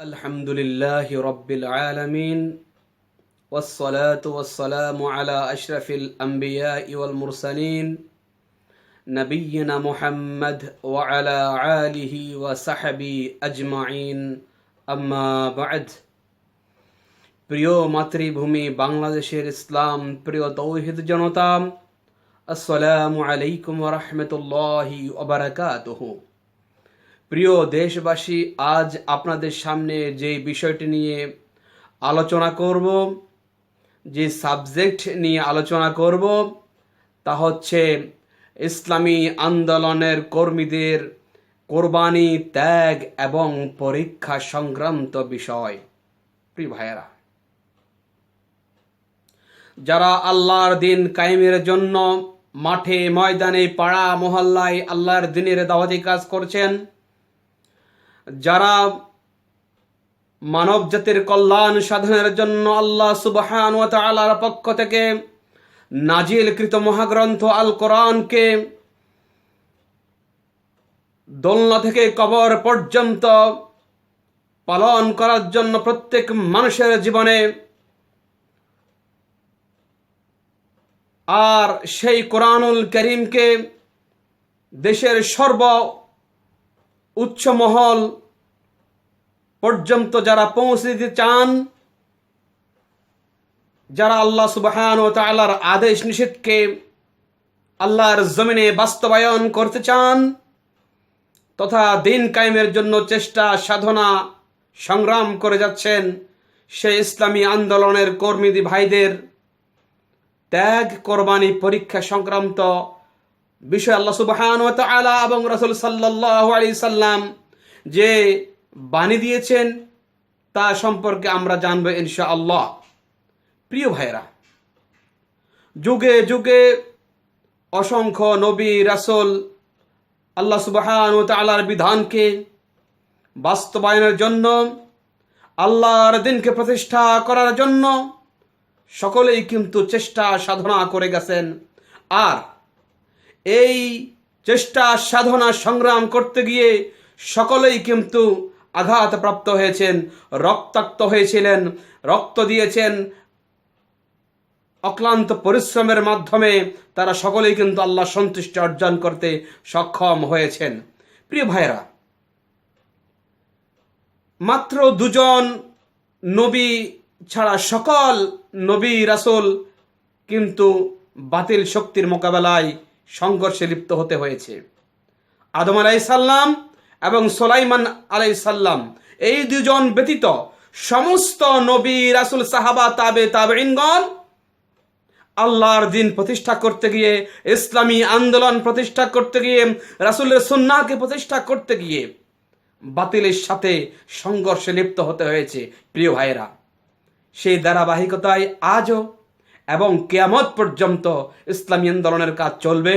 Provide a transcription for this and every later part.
الحمد لله رب العالمين والصلاة والسلام على أشرف الأنبياء والمرسلين نبينا محمد وعلى آله وصحبه أجمعين أما بعد প্রিয় মাতৃভূমি বাংলাদেশের ইসলাম প্রিয় তৌহিদ জনতা আসসালামু আলাইকুম রহমতুল্লাহি ওবরাকাতুহু প্রিয় দেশবাসী আজ আপনাদের সামনে যে বিষয়টি নিয়ে আলোচনা করব যে সাবজেক্ট নিয়ে আলোচনা করব তা হচ্ছে ইসলামী আন্দোলনের কর্মীদের কোরবানি, ত্যাগ এবং পরীক্ষা সংক্রান্ত বিষয়। প্রিয় ভাইয়েরা, যারা আল্লাহর দিন কায়েমের জন্য মাঠে, ময়দানে, পাড়া, মহল্লায় আল্লাহর দিনের দাওয়াতি কাজ করছেন, যারা মানব জাতির কল্যাণ সাধনের জন্য আল্লাহ সুবহান তাআলার পক্ষ থেকে নাজিলকৃত মহাগ্রন্থ আল কোরআনকে দোলনা থেকে কবর পর্যন্ত পালন করার জন্য প্রত্যেক মানুষের জীবনে আর সেই কোরআনুল করিমকে দেশের সর্ব উচ্চ মহল পর্যন্ত যারা পৌঁছে দিতে চান যারা আল্লাহ সুবাহান ও তাআলার আদেশ নিষেধকে আল্লাহর জমিনে বাস্তবায়ন করতে চান তথা দিন কায়েমের জন্য চেষ্টা, সাধনা, সংগ্রাম করে যাচ্ছেন সেই ইসলামী আন্দোলনের কর্মীদি ভাইদের ত্যাগ, কোরবানি, পরীক্ষা সংক্রান্ত বিষয় আল্লাহ সুবাহান তাআলা এবং রসুল সাল্লাল্লাহু আলাইহি সাল্লাম যে বাণী দিয়েছেন তা সম্পর্কে আমরা জানব ইনশাআল্লাহ। প্রিয় ভাইরা যুগে যুগে অসংখ্য নবী, রাসূল আল্লাহ সুবহান ওয়া তাআলার বিধানকে বাস্তবায়নের জন্য, আল্লাহর দিনকে প্রতিষ্ঠা করার জন্য সকলেই কিন্তু চেষ্টা সাধনা করে গেছেন। আর এই চেষ্টা সাধনা সংগ্রাম করতে গিয়ে সকলেই কিন্তু আঘাতপ্রাপ্ত হয়েছেন, রক্তাক্ত হয়েছিলেন, রক্ত দিয়েছেন অক্লান্ত পরিশ্রমের মাধ্যমে তারা সকলেই কিন্তু আল্লাহ সন্তুষ্টি অর্জন করতে সক্ষম হয়েছেন। প্রিয় ভাইরা মাত্র দুজন নবী ছাড়া সকল নবী রাসুল কিন্তু বাতিল শক্তির মোকাবেলায় সংঘর্ষে লিপ্ত হতে হয়েছে। আদম আলাইসাল্লাম এবং সোলাইমান আলাইসাল্লাম এই দুজন ব্যতীত সমস্ত নবী রাসুল, সাহাবা, তাবে তাবেইনগণ আল্লাহর দিন প্রতিষ্ঠা করতে গিয়ে, ইসলামী আন্দোলন প্রতিষ্ঠা করতে গিয়ে, রাসূলের সুন্নাহকে প্রতিষ্ঠা করতে গিয়ে বাতিলের সাথে সংঘর্ষে লিপ্ত হতে হয়েছে, প্রিয় ভাইয়েরা। সেই ধারাবাহিকতায় আজও এবং কেয়ামত পর্যন্ত ইসলামী আন্দোলনের কাজ চলবে,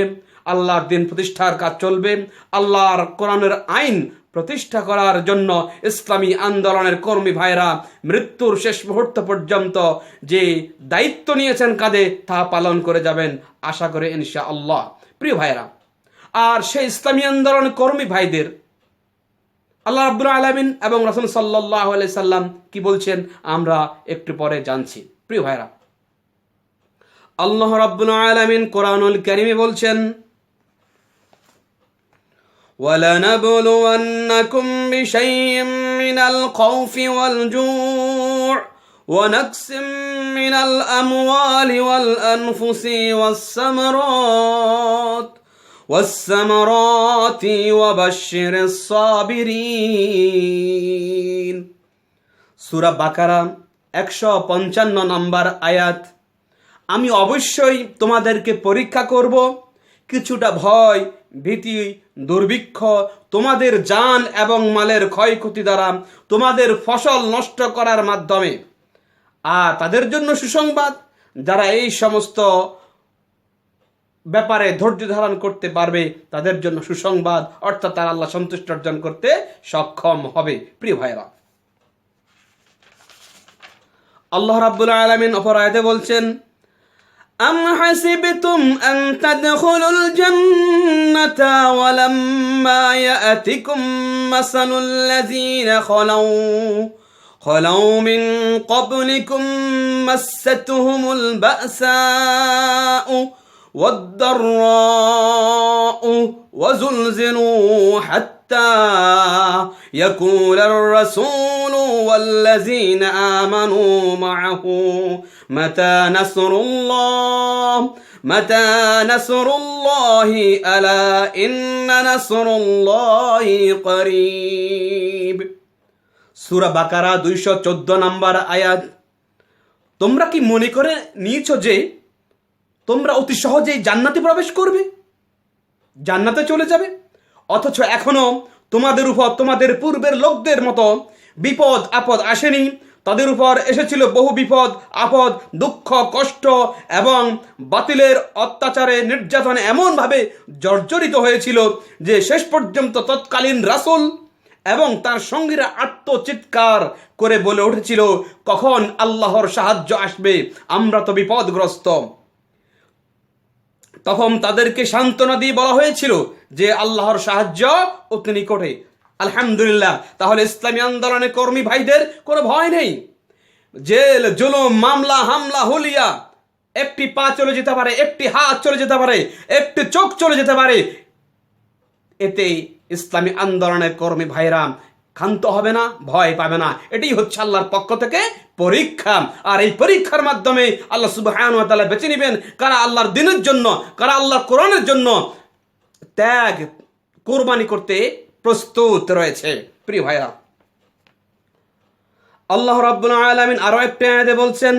আল্লাহর দিন প্রতিষ্ঠার কাজ চলবে, আল্লাহর কোরআনের আইন প্রতিষ্ঠা করার জন্য ইসলামী আন্দোলনের কর্মী ভাইরা মৃত্যুর শেষ মুহূর্ত পর্যন্ত যে দায়িত্ব নিয়েছেন কাঁধে, তা পালন করে যাবেন আশা করে ইনশা আল্লাহ প্রিয় ভাইরা আর সেই ইসলামী আন্দোলন কর্মী ভাইদের আল্লাহ রাব্বুল আলমিন এবং রাসূল আলাইহি সাল্লাম কি বলছেন আমরা একটু পরে জানছি। প্রিয় ভাইরা আল্লাহ রাব্বুল আলমিন কোরআনুল কারীমে বলছেন ولنبلونكم بشيء من الخوف والجوع ونقص من الأموال والأنفس والثمرات والثمرات وبشر الصابرين সূরা বাকারা একশো পঞ্চান্ন নম্বর আয়াত আমি অবশ্যই তোমাদেরকে পরীক্ষা করব কিছুটা ভয় ভীতি, দুর্ভিক্ষ, তোমাদের যান এবং মালের ক্ষয়ক্ষতি দ্বারা তোমাদের ফসল নষ্ট করার মাধ্যমে। আর তাদের জন্য সুসংবাদ, যারা এই সমস্ত ব্যাপারে ধৈর্য ধারণ করতে পারবে, তাদের জন্য সুসংবাদ, অর্থাৎ তারা আল্লাহ সন্তুষ্ট অর্জন করতে সক্ষম হবে। প্রিয় ভাইরা আল্লাহ রাব্বুল আলামিন অপর আয়াতে বলছেন أم حسبتم أن تدخلوا الجنة ولما يأتكم مثل الذين خلوا خلوا من قبلكم مستهم البأساء والضراء وزلزلوا حتى يقول الرسول والذين آمنوا معه متى نصر الله متى نصر الله ألا إن نصر الله قريب সুরা বাকারা দুইশো চোদ্দ নাম্বার আয়াত তোমরা কি মনে করে নিয়েছ যে তোমরা অতি সহজেই জান্নাতে প্রবেশ করবে জান্নাতে চলে যাবে অথচ এখনো তোমাদের উপর তোমাদের পূর্বের লোকদের মতো বিপদ, আপদ আসেনি। তাদের উপর এসেছিল বহু বিপদ, আপদ, দুঃখ, কষ্ট এবং বাতিলের অত্যাচারে নির্যাতনে এমনভাবে জর্জরিত হয়েছিল যে শেষ পর্যন্ত তৎকালীন রাসূল এবং তার সঙ্গীরা আত্মচিৎকার করে বলে উঠেছিল, কখন আল্লাহর সাহায্য আসবে? আমরা তো বিপদগ্রস্ত। তখন তাদেরকে সান্ত্বনা দিয়ে বলা হয়েছিল যে আল্লাহর সাহায্য অতি নিকটে। আলহামদুলিল্লাহ, তাহলে ইসলামী আন্দোলনের কর্মী ভাইদের কোনো ভয় নেই। জেল, জুলুম, মামলা, হামলা, হুলিয়া, একটি পা চলে যেতে পারে, একটি হাত চলে যেতে পারে, একটি চোখ চলে যেতে পারে। এতে ইসলামী আন্দোলনের কর্মী ভাইরা ক্ষান্ত হবে না, ভয় পাবে না। এটাই হচ্ছে আল্লাহর পক্ষ থেকে পরীক্ষা। আর এই পরীক্ষার মাধ্যমে আল্লাহ সুবহানাহু ওয়া তাআলা বেছে নেবেন কারা আল্লাহর দিনের জন্য, কারা আল্লাহর কোরআনের জন্য ত্যাগ, কোরবানি করতে প্রস্তুত রয়েছে প্রিয় ভাইরা আল্লাহ রাব্বুল আলামিন আরো একটা আয়াতে বলছেন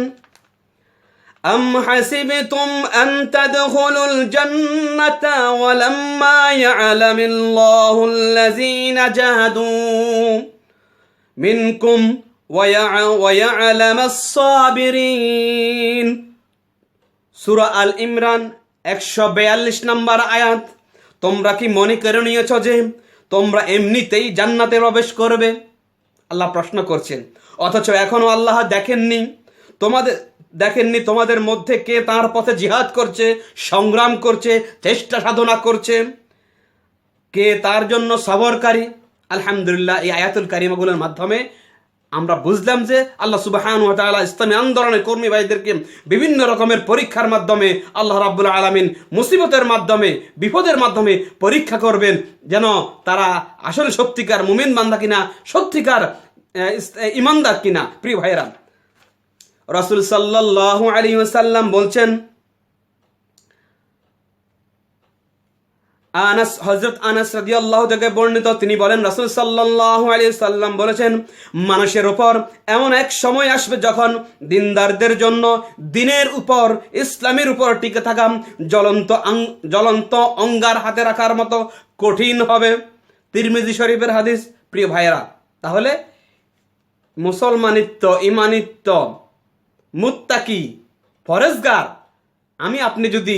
أم حسبتم أن تدخلوا الجنة ولما يعلم الله الذين جاهدوا منكم ويع- ويعلم الصابرين সুরা আল ইমরান একশো বেয়াল্লিশ নম্বর আয়াত তোমরা কি মনে করে নিয়েছ যে তোমরা এমনিতেই জান্নাতে প্রবেশ করবে। আল্লাহ প্রশ্ন করছেন, অথচ এখনও আল্লাহ দেখেননি। তোমাদের দেখেননি তোমাদের মধ্যে কে তার পথে জিহাদ করছে, সংগ্রাম করছে, চেষ্টা সাধনা করছে। কে তার জন্য সবরকারী। আলহামদুলিল্লাহ, এই আয়াতুল কারিমাগুলোর মাধ্যমে আমরা বুঝলাম যে আল্লাহ সুবাহান তাআলা ইসলামী আন্দোলনের কর্মী ভাইদেরকে বিভিন্ন রকমের পরীক্ষার মাধ্যমে আল্লাহ রাব্বুল আলামিন মুসিবতের মাধ্যমে, বিপদের মাধ্যমে পরীক্ষা করবেন যেন তারা আসলে সত্যিকার মুমিন বান্দা কিনা, সত্যিকার ইমানদার কিনা। প্রিয় ভাইরা রসুল সাল্লাল্লাহু আলাইহি ওয়াসাল্লাম বলছেন আনাস হজরত আনাস রাদিয়াল্লাহু থেকে বর্ণিত, তিনি বলেন, রাসূল সাল্লাল্লাহু আলাইহি সাল্লাম বলেছেন, মানুষের উপর এমন এক সময় আসবে যখন দিনদারদের জন্য দিনের উপর, ইসলামের উপর টিকে থাকা জ্বলন্ত জ্বলন্ত অঙ্গার হাতে রাখার মতো কঠিন হবে। তিরমিজি শরীফের হাদিস, প্রিয় ভাইয়েরা, তাহলে মুসলমানিত্ব, ইমানিত্ব, মুত্তাকি ফরেজগার আমি আপনি যদি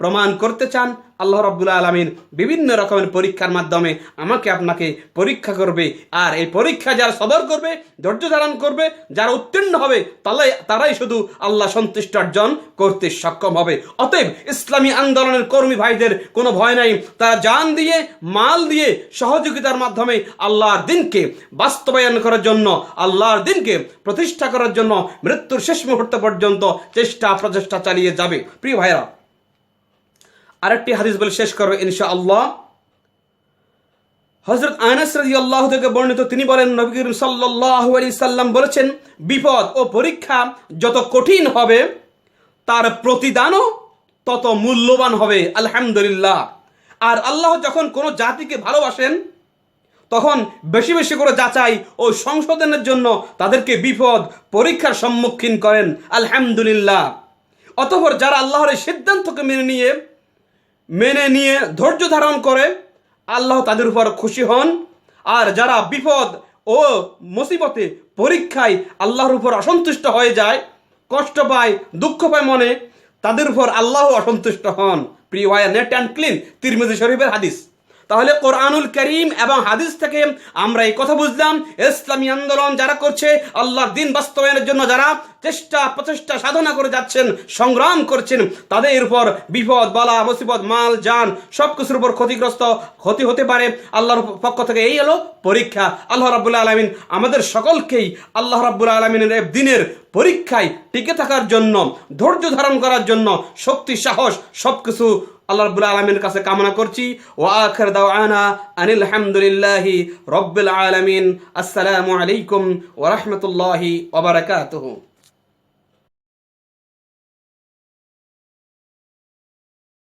প্রমাণ করতে চান, আল্লাহ রাব্বুল আলমিন বিভিন্ন রকমের পরীক্ষার মাধ্যমে আমাকে আপনাকে পরীক্ষা করবে, আর এই পরীক্ষা যারা সদর করবে, ধৈর্য ধারণ করবে, যারা উত্তীর্ণ হবে তারাই তারাই শুধু আল্লাহ সন্তুষ্ট অর্জন করতে সক্ষম হবে। অতএব ইসলামী আন্দোলনের কর্মী ভাইদের কোনো ভয় নাই, তারা জান দিয়ে, মাল দিয়ে সহযোগিতার মাধ্যমে আল্লাহর দিনকে বাস্তবায়ন করার জন্য, আল্লাহর দিনকে প্রতিষ্ঠা করার জন্য মৃত্যুর শেষ মুহূর্ত পর্যন্ত চেষ্টা প্রচেষ্টা চালিয়ে যাবে। প্রিয় ভাইরা আরেকটি হাদিস বলে শেষ করবে ইনশা আল্লাহ হজরত আনাস রাদিয়াল্লাহ থেকে বর্ণিত, তিনি বলেন, নবী করিম সাল্লাল্লাহু আলাইহি সাল্লাম বলেছেন, বিপদ ও পরীক্ষা যত কঠিন হবে, তার প্রতিদানও তত মূল্যবান হবে। আলহামদুলিল্লাহ। আর আল্লাহ যখন কোনো জাতিকে ভালোবাসেন, তখন বেশি বেশি করে যাচাই ও সংশোধনের জন্য তাদেরকে বিপদ পরীক্ষার সম্মুখীন করেন। আলহামদুলিল্লাহ। অতঃপর যারা আল্লাহর সিদ্ধান্তকে মেনে নিয়ে মেনে নিয়ে ধৈর্য ধারণ করে আল্লাহ তাদের উপর খুশি হন। আর যারা বিপদ ও মুসিবতে পরীক্ষায় আল্লাহর উপর অসন্তুষ্ট হয়ে যায়, কষ্ট পায়, দুঃখ পায় মনে, তাদের উপর আল্লাহ অসন্তুষ্ট হন। প্রিয় নেট অ্যান্ড ক্লিন তিরমিজি শরীফের হাদিস। তাহলে কোরআনুল করিম এবং হাদিস থেকে আমরা এই কথা বুঝলাম, ইসলামী আন্দোলন যারা করছে, আল্লাহর দিন বাস্তবায়নের জন্য যারা চেষ্টা, প্রচেষ্টা, সাধনা করে যাচ্ছেন, সংগ্রাম করছেন, তাদের উপর বিপদ, বালা, মুসিবত, মাল, যান সব কিছুর উপর ক্ষতিগ্রস্ত ক্ষতি হতে পারে। আল্লাহর পক্ষ থেকে এই হলো পরীক্ষা। আল্লাহ রাবুল্লাহ আলমিন আমাদের সকলকেই আল্লাহ রাবুল আলমিনের দিনের পরীক্ষায় টিকে থাকার জন্য, ধৈর্য ধারণ করার জন্য, শক্তি, সাহস সব কিছু আল্লাহ রবুল আলমীর কাছে কামনা করছি। ওয়া আখর দাওয়ানা আনিল হামদুলিল্লাহি রব্বুল আলামিন। আসসালামু আলাইকুম ওয়া রাহমাতুল্লাহি ওয়া বারাকাতুহু।